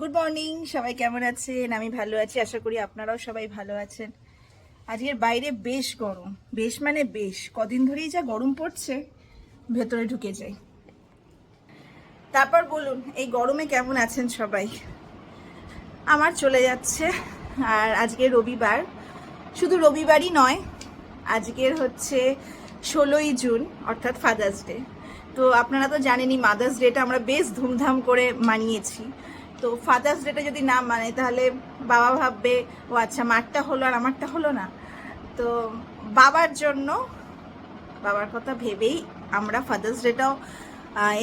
Good morning সবাই কেমন আছেন? আমি ভালো আছি, আশা করি আপনারাও সবাই ভালো আছেন। আজকের বাইরে বেশ গরম। বেশ মানে বেশ, কদিন ধরেই যা গরম পড়ছে, ভেতরে ঢুকে যাই। তারপর বলুন, এই গরমে কেমন আছেন সবাই? আমার চলে যাচ্ছে, আর আজকে রবিবার। শুধু রবিবারই নয়, আজকের হচ্ছে ষোলোই জুন, অর্থাৎ ফাদার্স ডে তো আপনারা তো জানেনই মাদার্স ডেটা আমরা বেশ ধুমধাম করে মানিয়েছি। তো ফাদার্স ডেটা যদি না মানে তাহলে বাবা ভাববে, ও আচ্ছা মারটা হলো আর আমারটা হলো না। তো বাবার জন্য, বাবার কথা ভেবেই আমরা ফাদার্স ডেটাও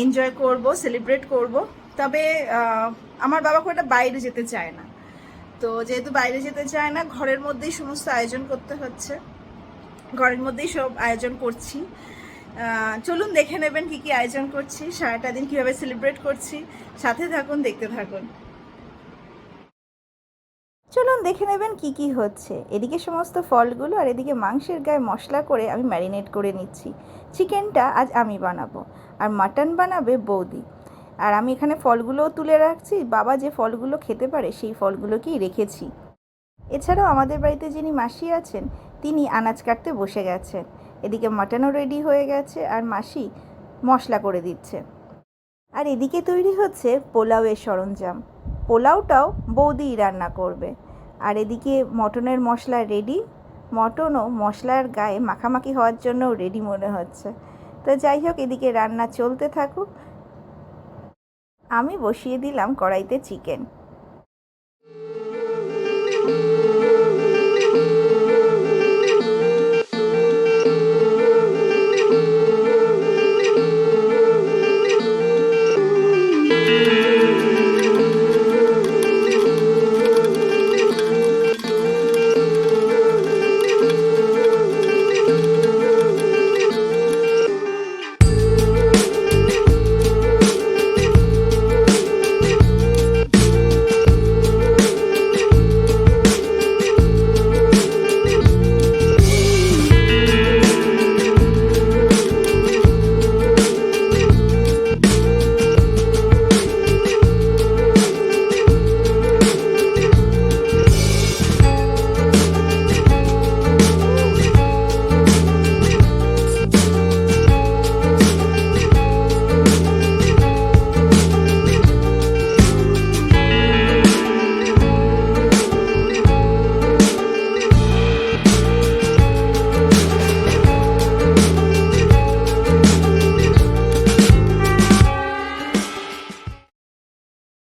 এনজয় করব সেলিব্রেট করব। তবে আমার বাবা খুব একটা বাইরে যেতে চায় না। তো যেহেতু বাইরে যেতে চায় না, ঘরের মধ্যেই সমস্ত আয়োজন করতে হচ্ছে। ঘরের মধ্যেই সব আয়োজন করছি। চলুন দেখে নেবেন কি কি আয়োজন করছি, সারাটা দিন কীভাবে সেলিব্রেট করছি। সাথে থাকুন, দেখতে থাকুন। চলুন দেখে নেবেন কি কি হচ্ছে। এদিকে সমস্ত ফলগুলো আর এদিকে মাংসের গায়ে মশলা করে আমি ম্যারিনেট করে নিচ্ছি। চিকেনটা আজ আমি বানাবো আর মাটন বানাবে বৌদি। আর আমি এখানে ফলগুলোও তুলে রাখছি। বাবা যে ফলগুলো খেতে পারে সেই ফলগুলোকেই রেখেছি। এছাড়াও আমাদের বাড়িতে যিনি মাসি আছেন, তিনি আনাজ কাটতে বসে গেছেন। এদিকে মাটনও রেডি হয়ে গেছে আর মাসি মশলা করে দিচ্ছে। আর এদিকে তৈরি হচ্ছে পোলাওয়ের সরঞ্জাম। পোলাওটাও বৌদিই রান্না করবে। আর এদিকে মটনের মশলা রেডি মটনও মশলার গায়ে মাখামাখি হওয়ার জন্য রেডি মনে হচ্ছে। তো যাই হোক, এদিকে রান্না চলতে থাকুক। আমি বসিয়ে দিলাম কড়াইতে চিকেন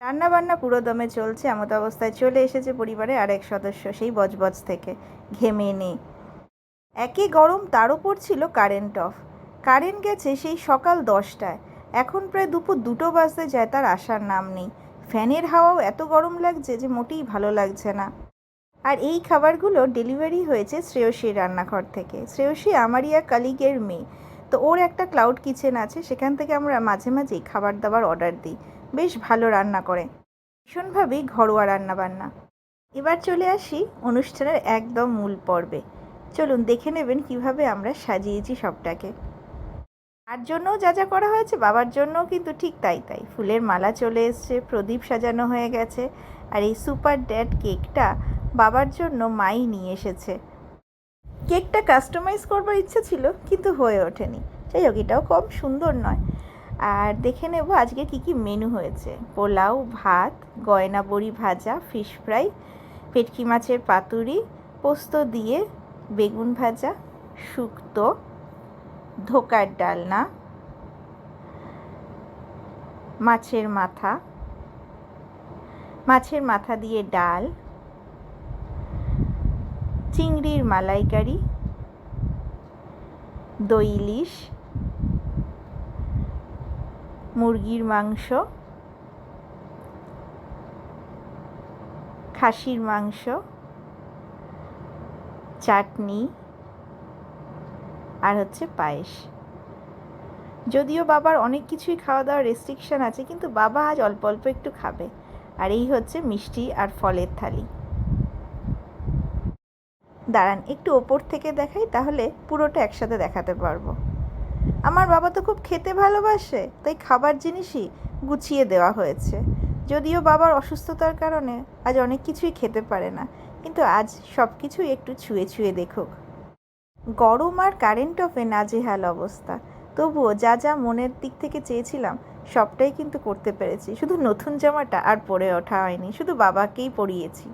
রান্না বান্না পুরো দমে চলছে, এমত অবস্থায় চলে এসেছে পরিবারের আরেক সদস্য সেই বজবজ থেকে, ঘেমে নেই। একই গরম তার ওপর ছিল কারেন্ট অফ। কারেন্ট গেছে সেই সকাল দশটায়। এখন প্রায় দুপুর দুটো বাজতে যায়, তার আসার নাম নেই। ফ্যানের হাওয়াও এত গরম লাগছে যে মোটেই ভালো লাগছে না। আর এই খাবারগুলো ডেলিভারি হয়েছে শ্রেয়সীর রান্নাঘর থেকে। শ্রেয়সী আমারই এক কালিগের মেয়ে। তো ওর একটা ক্লাউড কিচেন আছে, সেখান থেকে আমরা মাঝে মাঝেই খাবার দাবার অর্ডার দিই। বেশ ভালো রান্না করে। ভীষণভাবেই ঘরোয়া রান্না বান্না এবার চলে আসি অনুষ্ঠানের একদম মূল পর্বে। চলুন দেখে নেবেন কীভাবে আমরা সাজিয়েছি সবটাকে। আর জন্যও যা যা করা হয়েছে, বাবার জন্যও কিন্তু ঠিক তাই তাই। ফুলের মালা চলে এসছে, প্রদীপ সাজানো হয়ে গেছে, আর এই সুপার ড্যাড কেকটা বাবার জন্য মাই নিয়ে এসেছে। কেকটা কাস্টমাইজ করবার ইচ্ছে ছিল, কিন্তু হয়ে ওঠেনি। যাই হোক, এটাও কম সুন্দর নয়। আর দেখে নেব আজকে কি কি মেনু হয়েছে। পোলাও, ভাত, গয়না বড়ি ভাজা ফিশ ফ্রাই পেটকি মাছের পাতুরি, পোস্ত দিয়ে বেগুন ভাজা, শুক্তো, ধোকার ডালনা, মাছের মাথা মাছের মাথা দিয়ে ডাল, চিংড়ির মালাইকারি, দই ইলিশ মুরগির মাংস, খাসির মাংস, চাটনি আর হচ্ছে পায়েস। যদিও বাবার অনেক কিছুই খাওয়া দাওয়ার রেস্ট্রিকশন আছে, কিন্তু বাবা আজ অল্প অল্প একটু খাবে। আর এই হচ্ছে মিষ্টি আর ফলের থালি। দাঁড়ান, একটু ওপর থেকে দেখাই, তাহলে পুরোটা একসাথে দেখাতে পারব। আমার বাবা তো খুব খেতে ভালোবাসে, তাই খাবার জিনিসই গুছিয়ে দেওয়া হয়েছে। যদিও বাবার অসুস্থতার কারণে আজ অনেক কিছুই খেতে পারে না, কিন্তু আজ সব কিছুই একটু ছুঁয়ে ছুঁয়ে দেখুক। গরম আর কারেন্ট অফে নাজেহাল অবস্থা। তবুও যা যা মনের দিক থেকে চেয়েছিলাম, সবটাই কিন্তু করতে পেরেছি। শুধু নতুন জামাটা আর পরে ওঠা হয়নি, শুধু বাবাকেই পরিয়েছি।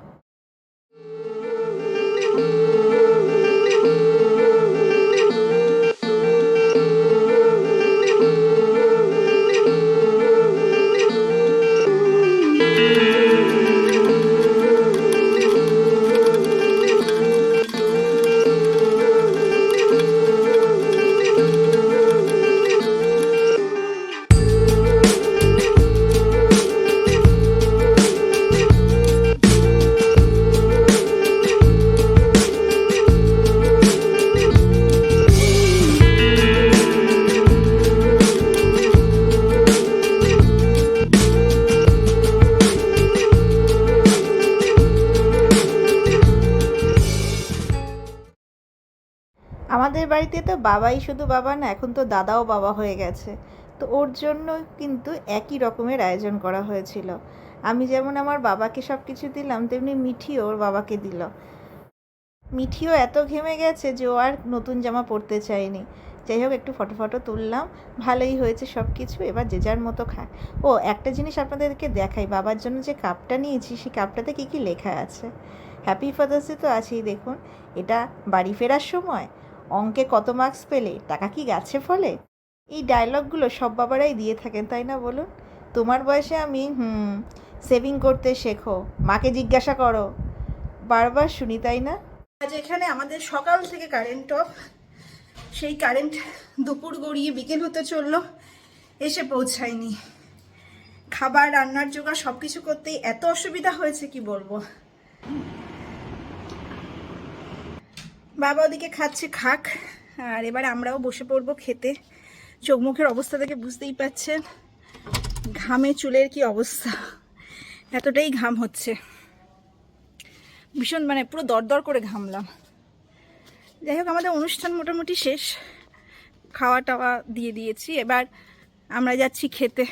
আমাদের বাড়িতে তো বাবাই শুধু বাবা না, এখন তো দাদাও বাবা হয়ে গেছে। তো ওর জন্য কিন্তু একই রকমের আয়োজন করা হয়েছিল। আমি যেমন আমার বাবাকে সব কিছু দিলাম, তেমনি মিঠিও ওর বাবাকে দিল। মিঠিও এত ঘেমে গেছে যে ও আর নতুন জামা পরতে চায়নি। যাই হোক, একটু ফটো ফটো তুললাম, ভালোই হয়েছে সব কিছু এবার যে যার মতো খায়। ও, একটা জিনিস আপনাদেরকে দেখাই, বাবার জন্য যে কাপটা নিয়েছি, সেই কাপটাতে কী কী লেখা আছে? হ্যাপি ফাদার্স তো আছেই, দেখুন। এটা বাড়ি ফেরার সময় অঙ্কে কত মার্কস পেলে? টাকা কি গাছে ফলে? এই ডায়লগগুলো সব বাবারাই দিয়ে থাকেন, তাই না বলুন? তোমার বয়সে আমি, হুম সেভিং করতে শেখো। মাকে জিজ্ঞাসা করো। বারবার শুনি, তাই না? আজ এখানে আমাদের সকাল থেকে কারেন্ট অফ সেই কারেন্ট দুপুর গড়িয়ে বিকেল হতে চলল, এসে পৌঁছায়নি। খাবার, রান্নার জোগাড় সব কিছু করতেই এত অসুবিধা হয়েছে, কি বলব? বাবা ওদিকে খাচ্ছে খাক, আর এবার আমরাও বসে পড়ব খেতে। চোখ মুখের অবস্থা থেকে বুঝতেই পাচ্ছেন ঘামে চুলের কি অবস্থা। এতটাই ঘাম হচ্ছে। ভীষণ মানে পুরো দরদর করে ঘামলাম। যাই হোক, আমাদের অনুষ্ঠান মোটামুটি শেষ। খাওয়া টাওয়া দিয়ে দিয়েছি, এবার আমরা যাচ্ছি খেতে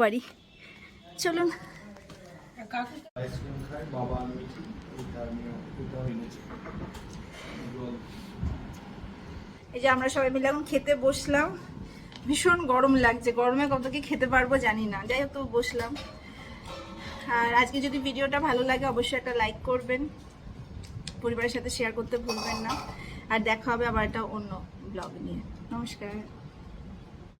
বাড়ি। চলুন। বাবা এই যে আমরা সবাই মিলে এখন খেতে বসলাম। ভীষণ গরম লাগছে। গরমে কত কি খেতে পারব জানি না। যাই হোক বসলাম। আর আজকে যদি ভিডিওটা ভালো লাগে, অবশ্যই একটা লাইক করবেন। পরিবারের সাথে শেয়ার করতে ভুলবেন না। আর দেখা হবে আবার একটা অন্য ব্লগ নিয়ে। নমস্কার।